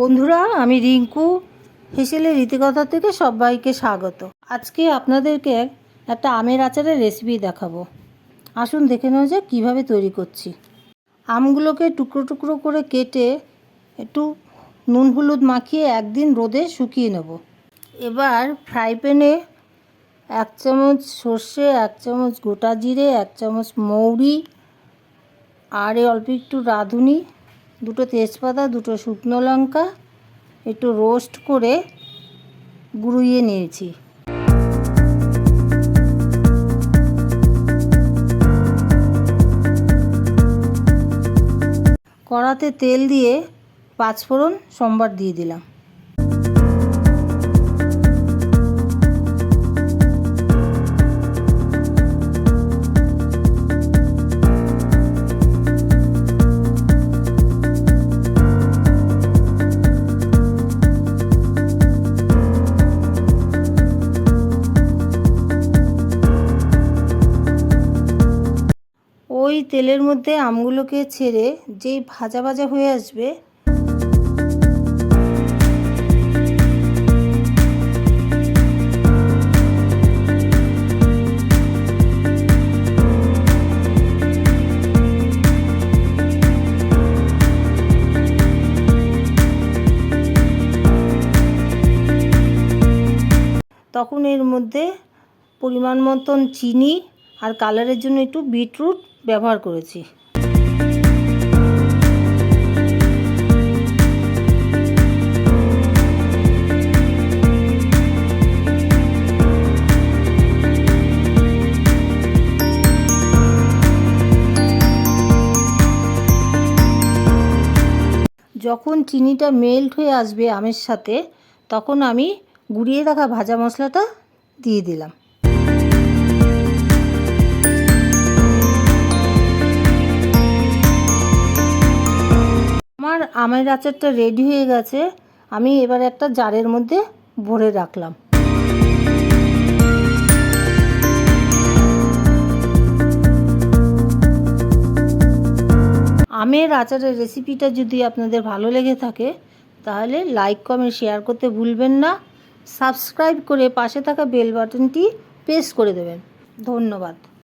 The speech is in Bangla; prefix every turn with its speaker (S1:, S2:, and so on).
S1: বন্ধুরা, আমি রিঙ্কু হেসেলের রীতিকথা থেকে সবাইকে স্বাগত। আজকে আপনাদেরকে একটা আমের আচারের রেসিপি দেখাবো। আসুন দেখে নেওয়া যাক কীভাবে তৈরি করছি। আমগুলোকে টুকরো টুকরো করে কেটে একটু নুন হলুদ মাখিয়ে একদিন রোদে শুকিয়ে নেব। এবার ফ্রাই প্যানে এক চামচ সর্ষে, এক চামচ গোটা জিরে, এক চামচ মৌরি, আর অল্প একটু রাঁধুনি। দুটো তেজপাতা, দুটো শুকনো লঙ্কা, একটু রোস্ট করে গুঁড়িয়ে নিয়েছি। কড়াতে তেল দিয়ে পাঁচফোড়ন সোমবার দিয়ে দিলাম। ওই তেলের মধ্যে আমগুলোকে ছেড়ে যেই ভাজা ভাজা হয়ে আসবে, তখন এর মধ্যে পরিমাণ মতন চিনি আর কালারের জন্য একটু বিটরুট ব্যবহার করেছি। যখন চিনিটা মেল্ট হয়ে আসবে আমের সাথে, তখন আমি গুঁড়িয়ে রাখা ভাজা মশলাটা দিয়ে দিলাম। আমের আচারটা রেডি হয়ে গেছে, আমি এবার একটা জারের মধ্যে ভরে রাখলাম। আমের আচারের রেসিপিটা যদি আপনাদের ভালো লেগে থাকে, তাহলে লাইক কমেন্ট শেয়ার করতে ভুলবেন না। সাবস্ক্রাইব করে পাশে থাকা বেল বাটনটি প্রেস করে দেবেন। ধন্যবাদ।